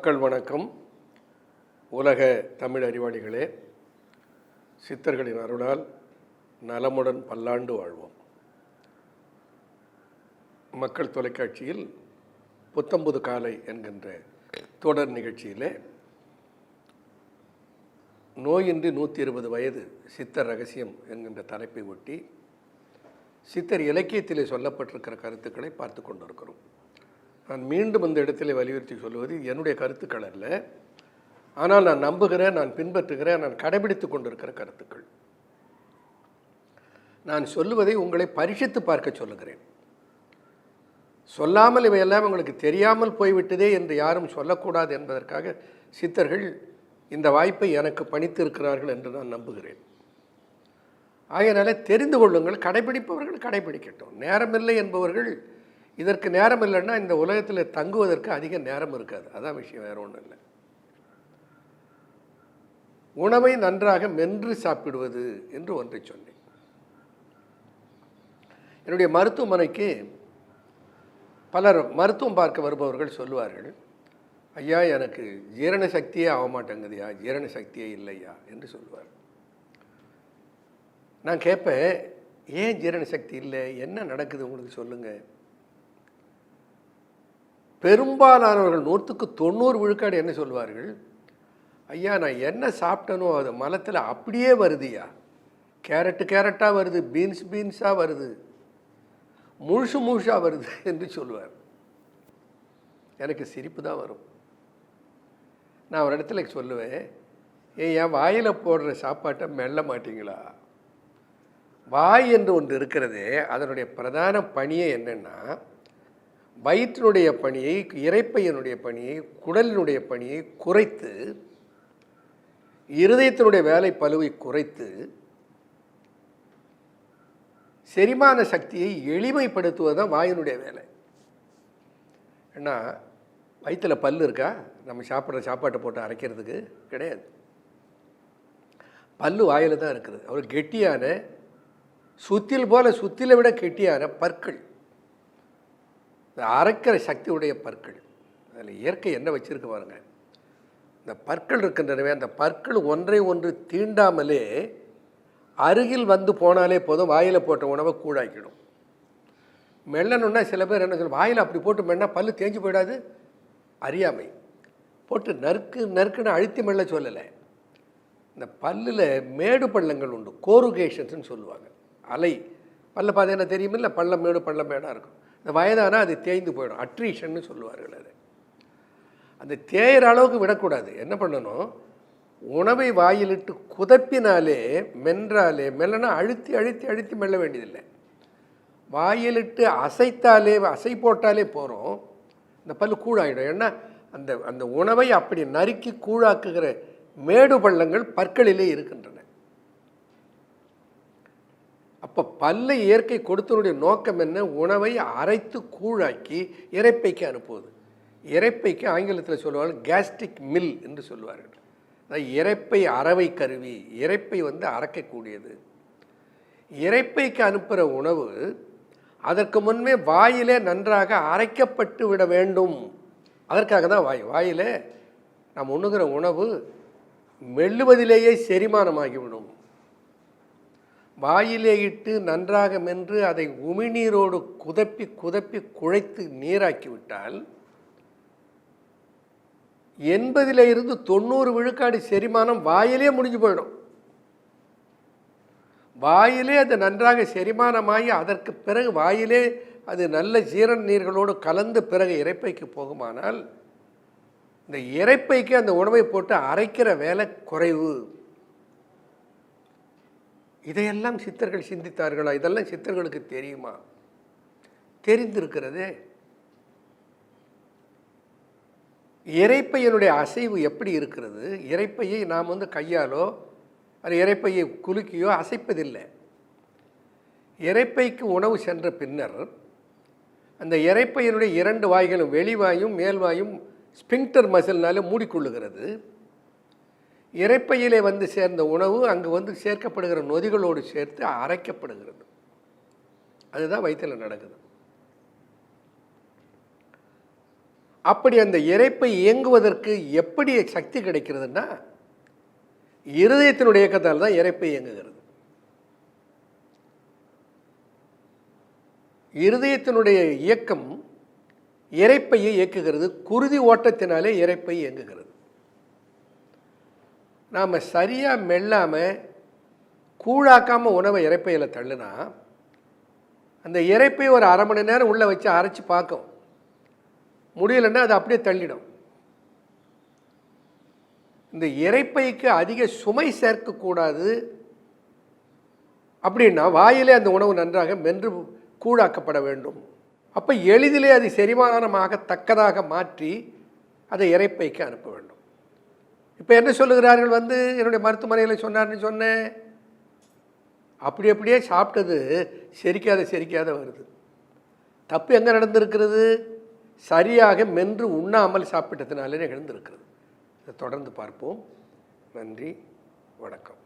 மக்கள் வணக்கம். உலக தமிழ் அறிவாளிகளே சித்தர்களின் அருளால் நலமுடன் பல்லாண்டு வாழ்வோம். மக்கள் தொலைக்காட்சியில் புத்தம்புது காலை என்கின்ற தொடர் நிகழ்ச்சியிலே நோயின்றி நூற்றி இருபது வயது சித்தர் ரகசியம் என்கின்ற தலைப்பை ஒட்டி சித்தர் இலக்கியத்திலே சொல்லப்பட்டிருக்கிற கருத்துக்களை பார்த்து கொண்டிருக்கிறோம். நான் மீண்டும் இந்த இடத்திலே வலியுறுத்தி சொல்லுவது என்னுடைய கருத்துக்கள் அல்ல. ஆனால் நான் நம்புகிறேன் நான் பின்பற்றுகிறேன் நான் கடைபிடித்து கொண்டிருக்கிற கருத்துக்கள். நான் சொல்லுவதை உங்களை பரிசித்து பார்க்க சொல்லுகிறேன். சொல்லாமல் இவையெல்லாம் உங்களுக்கு தெரியாமல் போய்விட்டதே என்று யாரும் சொல்லக்கூடாது என்பதற்காக சித்தர்கள் இந்த வாய்ப்பை எனக்கு பணித்திருக்கிறார்கள் என்று நான் நம்புகிறேன். ஆகையினால தெரிந்து கொள்ளுங்கள் கடைபிடிப்பவர்கள் கடைபிடிக்கட்டும். நேரமில்லை என்பவர்கள் இதற்கு நேரம் இல்லைன்னா இந்த உலகத்தில் தங்குவதற்கு அதிக நேரம் இருக்காது. அதான் விஷயம் வேற ஒன்றும் இல்லை. உணவை நன்றாக மென்று சாப்பிடுவது என்று ஒன்றை சொன்னேன். என்னுடைய மருத்துவமனைக்கு பலர் மருத்துவம் பார்க்க வருபவர்கள் சொல்லுவார்கள் ஐயா எனக்கு ஜீரண சக்தியே ஆக மாட்டேங்குதுயா ஜீரண சக்தியே இல்லையா என்று சொல்லுவார் நான் கேட்பேன் ஏன் ஜீரண சக்தி இல்லை? என்ன நடக்குது? உங்களுக்கு சொல்லுங்கள் பெரும்பாலானவர்கள் நூற்றுக்கு தொண்ணூறு விழுக்காடு என்ன சொல்வார்கள்? ஐயா நான் என்ன சாப்பிட்டனோ அது மலத்தில் அப்படியே வருதுயா கேரட்டு கேரட்டாக வருது பீன்ஸ் பீன்ஸாக வருது முழுசு முழுசாக வருது என்று சொல்லுவார் எனக்கு சிரிப்பு தான் வரும். நான் ஒரு இடத்துல சொல்லுவேன் ஏன் என் வாயில் போடுற சாப்பாட்டை மெல்ல மாட்டீங்களா? வாய் என்று ஒன்று இருக்கிறதே அதனுடைய பிரதான பணியே என்னென்னா வயிற்றினுடைய பணியை இறைப்பையனுடைய பணியை குடலினுடைய பணியை குறைத்து இருதயத்தினுடைய வேலை பழுவை குறைத்து செரிமான சக்தியை எளிமைப்படுத்துவது தான் வாயினுடைய வேலை. ஏன்னா வயிற்றில் பல் இருக்கா? நம்ம சாப்பிட்ற சாப்பாட்டை போட்டு அரைக்கிறதுக்கு கிடையாது. பல் வாயில் தான் இருக்குது. அவர் கெட்டியான சுத்தில் போல சுத்தில விட கெட்டியான பற்கள். இந்த அரைக்கிற சக்தியுடைய பற்கள். அதில் இயற்கை என்ன வச்சுருக்கு பாருங்க. இந்த பற்கள் இருக்கின்றனவே அந்த பற்கள் ஒன்றை ஒன்று தீண்டாமலே அருகில் வந்து போனாலே போதும் வாயில் போட்ட உணவை கூழாக்கிடும். மெல்லணுன்னா சில பேர் என்ன சொல்லுவோம் வாயில் அப்படி போட்டு மென்னா பல்லு தேஞ்சு போயிடாது? அறியாமை. போட்டு நறுக்கு நறுக்குன்னு அழுத்தி மெல்ல சொல்லலை. இந்த பல்லில் மேடு பள்ளங்கள் உண்டு கோருகேஷன்ஸ்னு சொல்லுவாங்க. அலை. பல்ல பார்த்தீங்கன்னா தெரியுமில்ல? பள்ளம் மேடு பள்ளம் மேடாக இருக்கும். இந்த வயதானால் அது தேய்ந்து போயிடும். அட்ரீஷன்னு சொல்லுவார்கள் அது. அந்த தேயிற அளவுக்கு விடக்கூடாது. என்ன பண்ணணும்? உணவை வாயிலிட்டு குதப்பினாலே மென்றாலே மெல்லனா அழுத்தி அழுத்தி அழுத்தி மெல்ல வேண்டியதில்லை. வாயிலிட்டு அசைத்தாலே அசை போட்டாலே போகிறோம் இந்த பல் கூழாயிடும். ஏன்னா அந்த அந்த உணவை அப்படி நறுக்கி கூழாக்குகிற மேடு பள்ளங்கள் பற்களிலே இருக்கின்றன. அப்போ பல்லை இயற்கை கொடுத்தனுடைய நோக்கம் என்ன? உணவை அரைத்து கூழாக்கி இறைப்பைக்கு அனுப்புவது. இறைப்பைக்கு ஆங்கிலத்தில் சொல்லுவாங்க கேஸ்ட்ரிக் மில் என்று சொல்லுவார்கள். அதாவது இறைப்பை அறவை கருவி இறைப்பை வந்து அரைக்கக்கூடியது. இறைப்பைக்கு அனுப்புகிற உணவு அதற்கு முன்பே வாயிலே நன்றாக அரைக்கப்பட்டு விட வேண்டும். அதற்காக தான் வாய் வாயிலே நாம் உண்ணுகிற உணவு மெல்லுவதிலேயே செரிமானமாகிவிடும். வாயிலே இட்டு நன்றாக மென்று அதை உமிநீரோடு குதப்பி குதப்பி குழைத்து நீராக்கி விட்டால் எண்பதில் இருந்து தொண்ணூறு விழுக்காடு செரிமானம் வாயிலே முடிஞ்சு போயிடும். வாயிலே அது நன்றாக செரிமானமாகி அதற்கு பிறகு வாயிலே அது நல்ல ஜீரண நீர்களோடு கலந்து பிறகு இறைப்பைக்கு போகுமானால் இந்த இறைப்பைக்கு அந்த உணவை போட்டு அரைக்கிற வேலை குறைவு. இதையெல்லாம் சித்தர்கள் சிந்தித்தார்களா? இதெல்லாம் சித்தர்களுக்கு தெரியுமா? தெரிந்திருக்கிறதே. இறைப்பையனுடைய அசைவு எப்படி இருக்கிறது? இறைப்பையை நாம் வந்து கையாலோ அது இறைப்பையை குலுக்கியோ அசைப்பதில்லை. இறைப்பைக்கு உணவு சென்ற பின்னர் அந்த இறைப்பையனுடைய இரண்டு வாய்களும் வெளிவாயும் மேல்வாயும் ஸ்பிங்டர் மசில்னாலே மூடிக்கொள்ளுகிறது. இறைப்பையிலே வந்து சேர்ந்த உணவு அங்கு வந்து சேர்க்கப்படுகிற நொதிகளோடு சேர்த்து அரைக்கப்படுகிறது. அதுதான் வயிற்றில் நடக்குது. அப்படி அந்த இறைப்பை இயங்குவதற்கு எப்படி சக்தி கிடைக்கிறதுன்னா இருதயத்தினுடைய இயக்கத்தால் தான் இறைப்பை இயங்குகிறது. இருதயத்தினுடைய இயக்கம் இறைப்பையை இயக்குகிறது குருதி ஓட்டத்தினாலே இறைப்பை இயங்குகிறது. நாம் சரியாக மெல்லாமல் கூழாக்காமல் உணவை இறைப்பையில் தள்ளுனா அந்த இறைப்பை ஒரு அரை மணி நேரம் உள்ளே வச்சு அரைச்சி பார்க்கும். முடியலைன்னா அது அப்படியே தள்ளிடும். இந்த இறைப்பைக்கு அதிக சுமை சேர்க்கக்கூடாது அப்படின்னா வாயிலே அந்த உணவு நன்றாக மென்று கூழாக்கப்பட வேண்டும். அப்போ எளிதிலே அது செரிமானமாக தக்கதாக மாற்றி அதை இறைப்பைக்கு அனுப்ப வேண்டும். இப்போ என்ன சொல்லுகிறார்கள் வந்து என்னுடைய மருத்துவமனையில் சொன்னார்னு சொன்னேன். அப்படி அப்படியே சாப்பிட்டது செரிக்காத செரிக்காத வருது. தப்பு எங்கே நடந்திருக்கிறது? சரியாக மென்று உண்ணாமல் சாப்பிட்டதுனாலே நிகழ்ந்திருக்கிறது இதை தொடர்ந்து பார்ப்போம். நன்றி வணக்கம்.